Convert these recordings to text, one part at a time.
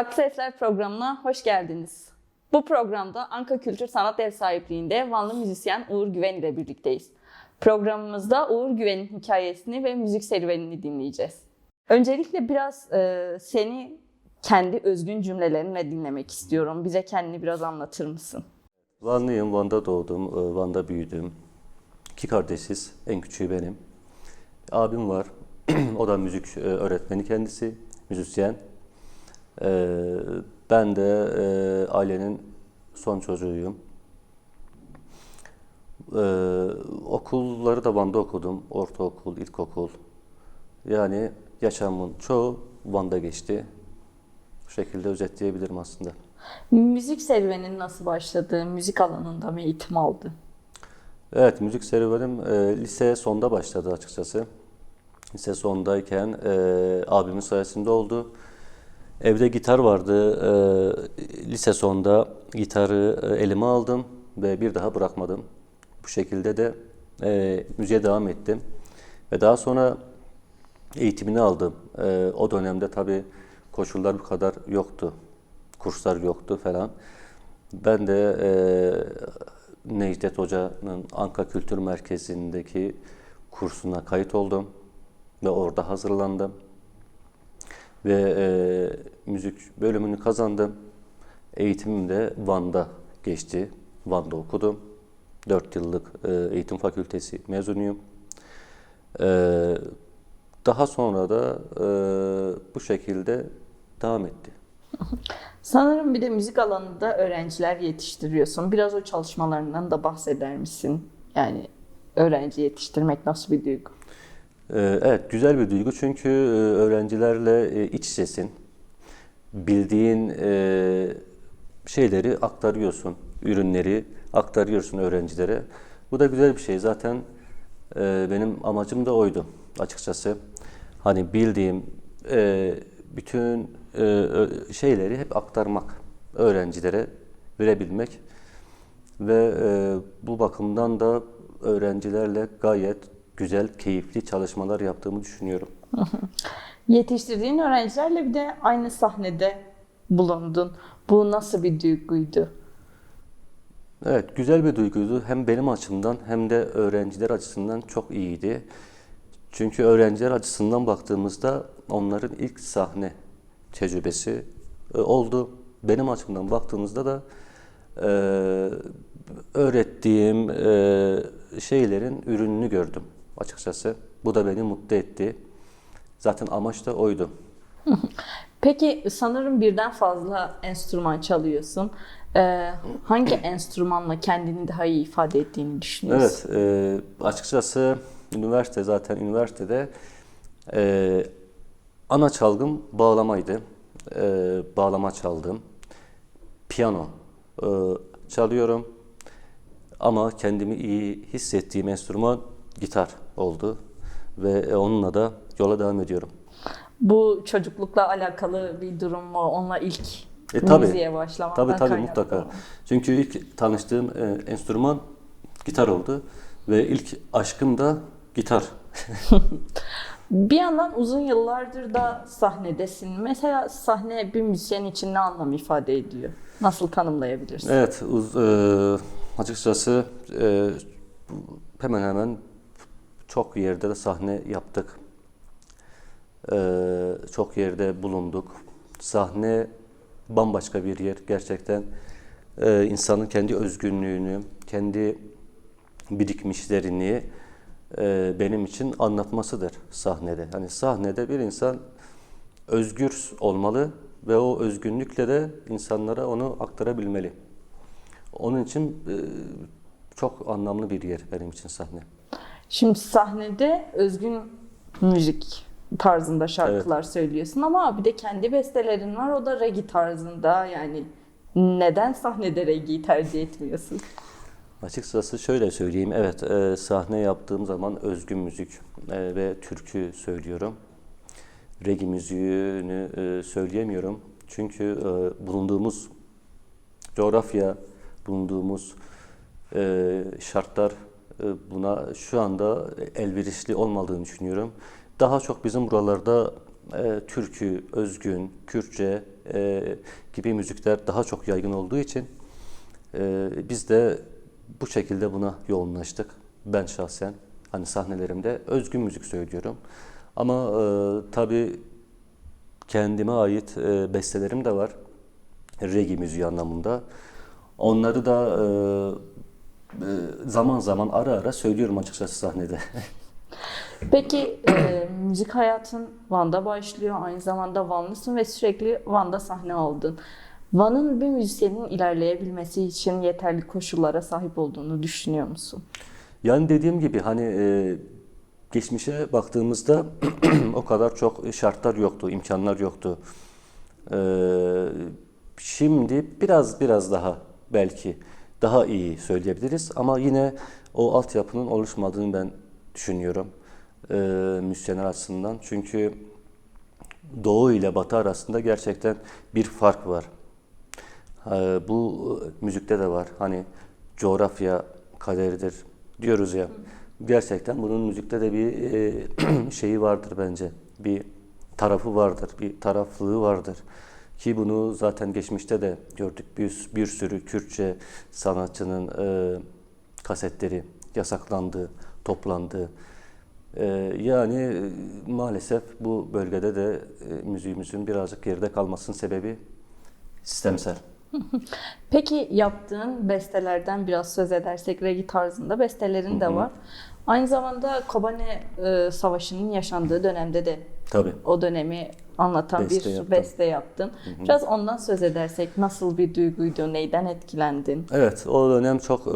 Saksı Esler programına hoş geldiniz. Bu programda Anka Kültür Sanat Ev sahipliğinde Vanlı müzisyen Uğur Güven ile birlikteyiz. Programımızda Uğur Güven'in hikayesini ve müzik serüvenini dinleyeceğiz. Öncelikle biraz e, seni kendi özgün cümlelerinle dinlemek istiyorum. Bize kendini biraz anlatır mısın? Vanlıyım, Van'da doğdum, e, Van'da büyüdüm. İki kardeşiz, en küçüğü benim. Abim var, o da müzik e, öğretmeni kendisi, müzisyen. E, Ben de e, ailenin son çocuğuyum. E, Okulları da Van'da okudum, ortaokul, ilkokul. Yani yaşamın çoğu Van'da geçti. Bu şekilde özetleyebilirim aslında. Müzik serüvenin nasıl başladı? Müzik alanında mı eğitim aldın? Evet, müzik serüvenim e, lise sonda başladı açıkçası. Lise sondayken e, abimin sayesinde oldu. Evde gitar vardı. E, lise sonda gitarı e, elime aldım ve bir daha bırakmadım. Bu şekilde de e, müziğe devam ettim. Ve daha sonra eğitimini aldım. E, o dönemde tabii koşullar bu kadar yoktu. Kurslar yoktu falan. Ben de e, Necdet Hoca'nın Anka Kültür Merkezi'ndeki kursuna kayıt oldum ve orada hazırlandım. Ve e, müzik bölümünü kazandım. Eğitimim de Van'da geçti. Van'da okudum. 4 yıllık e, eğitim fakültesi mezunuyum. E, daha sonra da e, bu şekilde devam etti. Sanırım bir de müzik alanında öğrenciler yetiştiriyorsun. Biraz o çalışmalarından da bahseder misin? Yani öğrenci yetiştirmek nasıl bir duygu? Ee, Evet, güzel bir duygu çünkü e, öğrencilerle e, iç içesin. Bildiğin e, şeyleri aktarıyorsun, ürünleri aktarıyorsun öğrencilere. Bu da güzel bir şey. Zaten benim amacım da oydu açıkçası. Hani bildiğim bütün şeyleri hep aktarmak, öğrencilere verebilmek ve bu bakımdan da öğrencilerle gayet güzel, keyifli çalışmalar yaptığımı düşünüyorum. Yetiştirdiğin öğrencilerle bir de aynı sahnede bulundun. Bu nasıl bir duyguydu? Evet, güzel bir duyguydu. Hem benim açımdan hem de öğrenciler açısından çok iyiydi. Çünkü öğrenciler açısından baktığımızda onların ilk sahne tecrübesi e, oldu. Benim açımdan baktığımızda da e, öğrettiğim e, şeylerin ürününü gördüm açıkçası. Bu da beni mutlu etti. Zaten amaç da oydu. Peki sanırım birden fazla enstrüman çalıyorsun. Ee, hangi enstrümanla kendini daha iyi ifade ettiğini düşünüyorsun? Evet, e, açıkçası üniversite zaten üniversitede e, ana çalgım bağlamaydı. E, bağlama çaldım. Piyano e, çalıyorum. Ama kendimi iyi hissettiğim enstrüman gitar oldu. Ve e, onunla da yola devam ediyorum. Bu çocuklukla alakalı bir durum mu? Onunla ilk E, tabii. müziğe başlamaktan Tabii tabii mutlaka. mı? Çünkü ilk tanıştığım e, enstrüman gitar oldu. Ve ilk aşkım da gitar. Bir yandan uzun yıllardır da sahnedesin. Mesela sahne bir müzisyen için ne anlam ifade ediyor? Nasıl tanımlayabilirsin? Evet, uz, e, açıkçası e, hemen hemen çok yerde de sahne yaptık. E, çok yerde bulunduk. Sahne bambaşka bir yer gerçekten. E, insanın kendi özgünlüğünü, kendi birikmişlerini e, benim için anlatmasıdır sahnede. Hani sahnede bir insan özgür olmalı ve o özgünlükle de insanlara onu aktarabilmeli. Onun için e, çok anlamlı bir yer benim için sahne. Şimdi sahnede özgün müzik tarzında şarkılar söylüyorsun ama bir de kendi bestelerin var. O da reggae tarzında yani neden sahnede reggae tercih etmiyorsun? Açıkçası şöyle söyleyeyim, evet e, sahne yaptığım zaman özgün müzik e, ve türkü söylüyorum. Reggae müziğini e, söyleyemiyorum. Çünkü e, bulunduğumuz coğrafya, bulunduğumuz e, şartlar buna şu anda elverişli olmadığını düşünüyorum. Daha çok bizim buralarda e, türkü, özgün, Kürtçe e, gibi müzikler daha çok yaygın olduğu için e, biz de bu şekilde buna yoğunlaştık. Ben şahsen hani sahnelerimde özgün müzik söylüyorum. Ama e, tabii kendime ait e, bestelerim de var. Reggae müziği anlamında. Onları da e, zaman zaman ara ara söylüyorum açıkçası sahnede. Peki e, müzik hayatın Van'da başlıyor. Aynı zamanda Vanlısın ve sürekli Van'da sahne aldın. Van'ın bir müzisyenin ilerleyebilmesi için yeterli koşullara sahip olduğunu düşünüyor musun? Yani dediğim gibi hani e, geçmişe baktığımızda o kadar çok şartlar yoktu, imkanlar yoktu. E, şimdi biraz biraz daha belki daha iyi söyleyebiliriz ama yine o altyapının oluşmadığını ben düşünüyorum e, müzisyenler açısından. Çünkü Doğu ile Batı arasında gerçekten bir fark var. Ee, Bu müzikte de var. Hani coğrafya kaderidir diyoruz ya. Gerçekten bunun müzikte de bir e, şeyi vardır bence. Bir tarafı vardır, bir taraflığı vardır. Ki bunu zaten geçmişte de gördük. Bir, bir sürü Kürtçe sanatçının e, kasetleri yasaklandı, toplandı. E, yani e, maalesef bu bölgede de e, müziğimizin birazcık geride kalmasının sebebi sistemsel. Peki yaptığın bestelerden biraz söz edersek reggae tarzında bestelerin de var. Aynı zamanda Kobane e, Savaşı'nın yaşandığı dönemde de Tabii. o dönemi anlatan Beste bir yaptım. beste yaptın. Biraz ondan söz edersek nasıl bir duyguydu, neyden etkilendin? Evet, o dönem çok e,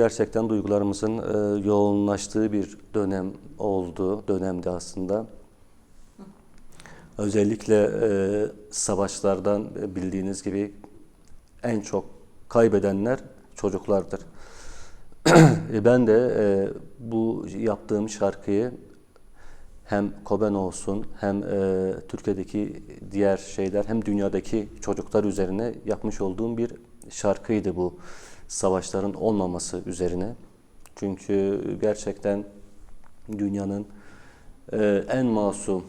gerçekten duygularımızın e, yoğunlaştığı bir dönem oldu, dönemdi aslında. Özellikle e, savaşlardan bildiğiniz gibi en çok kaybedenler çocuklardır. Ben de bu yaptığım şarkıyı hem Koben olsun hem e, Türkiye'deki diğer şeyler hem dünyadaki çocuklar üzerine yapmış olduğum bir şarkıydı bu savaşların olmaması üzerine. Çünkü gerçekten dünyanın e, en masum,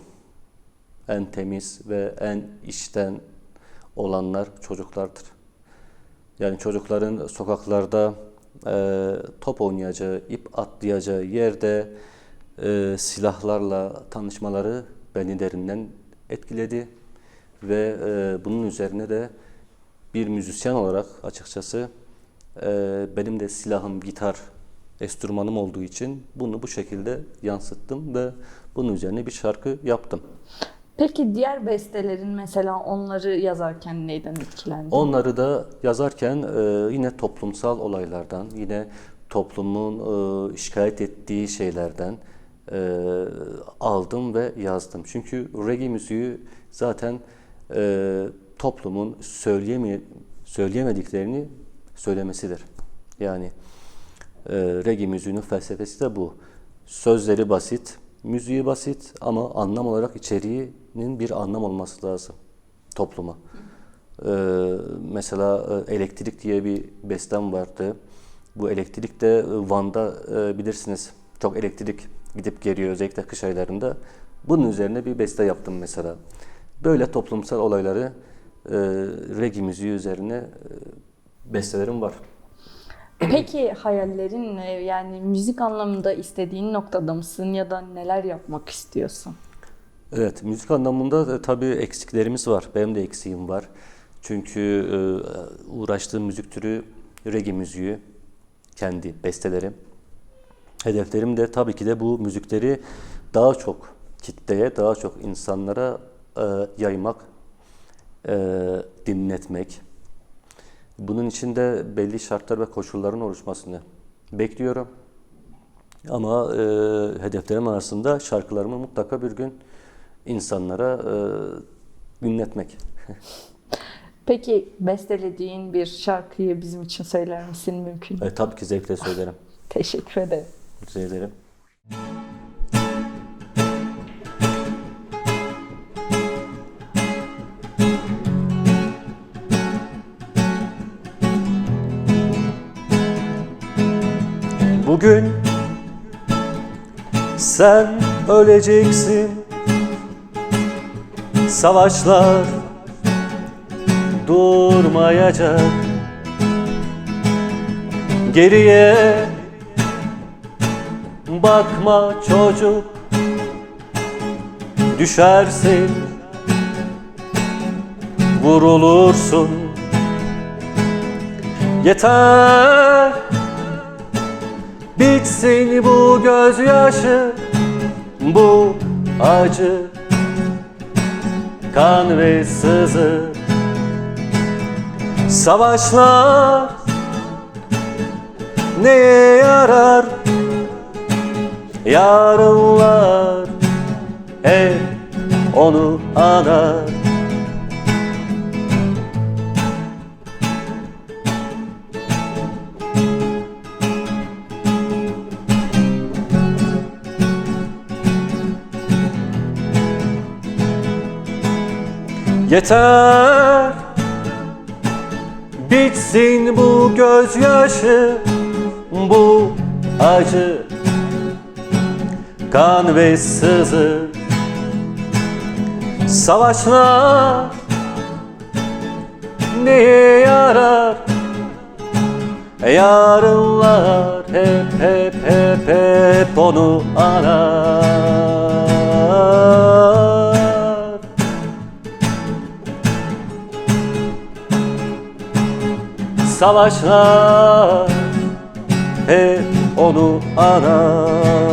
en temiz ve en içten olanlar çocuklardır. Yani çocukların sokaklarda e, top oynayacağı, ip atlayacağı yerde e, silahlarla tanışmaları beni derinden etkiledi ve e, bunun üzerine de bir müzisyen olarak açıkçası e, benim de silahım gitar, enstrümanım olduğu için bunu bu şekilde yansıttım ve bunun üzerine bir şarkı yaptım. Peki diğer bestelerin mesela onları yazarken neyden etkilendin? Onları da yazarken e, yine toplumsal olaylardan, yine toplumun e, şikayet ettiği şeylerden e, aldım ve yazdım. Çünkü reggae müziği zaten e, toplumun söyleyeme, söyleyemediklerini söylemesidir. Yani e, reggae müziğinin felsefesi de bu. Sözleri basit, müziği basit ama anlam olarak içeriğinin bir anlam olması lazım topluma. Ee, mesela e, elektrik diye bir bestem vardı. Bu elektrik de e, Van'da e, bilirsiniz çok elektrik gidip geliyor özellikle kış aylarında. Bunun üzerine bir beste yaptım mesela. Böyle toplumsal olayları e, reggae müziği üzerine e, bestelerim var. Peki hayallerin ne? Yani müzik anlamında istediğin noktada mısın ya da neler yapmak istiyorsun? Evet, müzik anlamında da tabii eksiklerimiz var. Benim de eksiğim var. Çünkü e, uğraştığım müzik türü reggae müziği, kendi bestelerim. Hedeflerim de tabii ki de bu müzikleri daha çok kitleye, daha çok insanlara e, yaymak, e, dinletmek. Bunun için de belli şartlar ve koşulların oluşmasını bekliyorum. Ama e, hedeflerim arasında şarkılarımı mutlaka bir gün insanlara e, dinletmek. Peki bestelediğin bir şarkıyı bizim için söyler misin mümkün? mü? E, tabii ki zevkle söylerim. Teşekkür ederim. Rica ederim. Bugün sen öleceksin Savaşlar durmayacak Geriye bakma çocuk. Düşersin vurulursun. Yeter. Bitsin bu gözyaşı Bu acı. Kan ve sızı. Savaşlar neye yarar Yarınlar hep onu anar. Yeter Bitsin bu gözyaşı Bu acı Kan ve sızı. Savaşlar Neye yarar? Yarınlar hep hep hep hep onu anar Savaşlar hep onu arar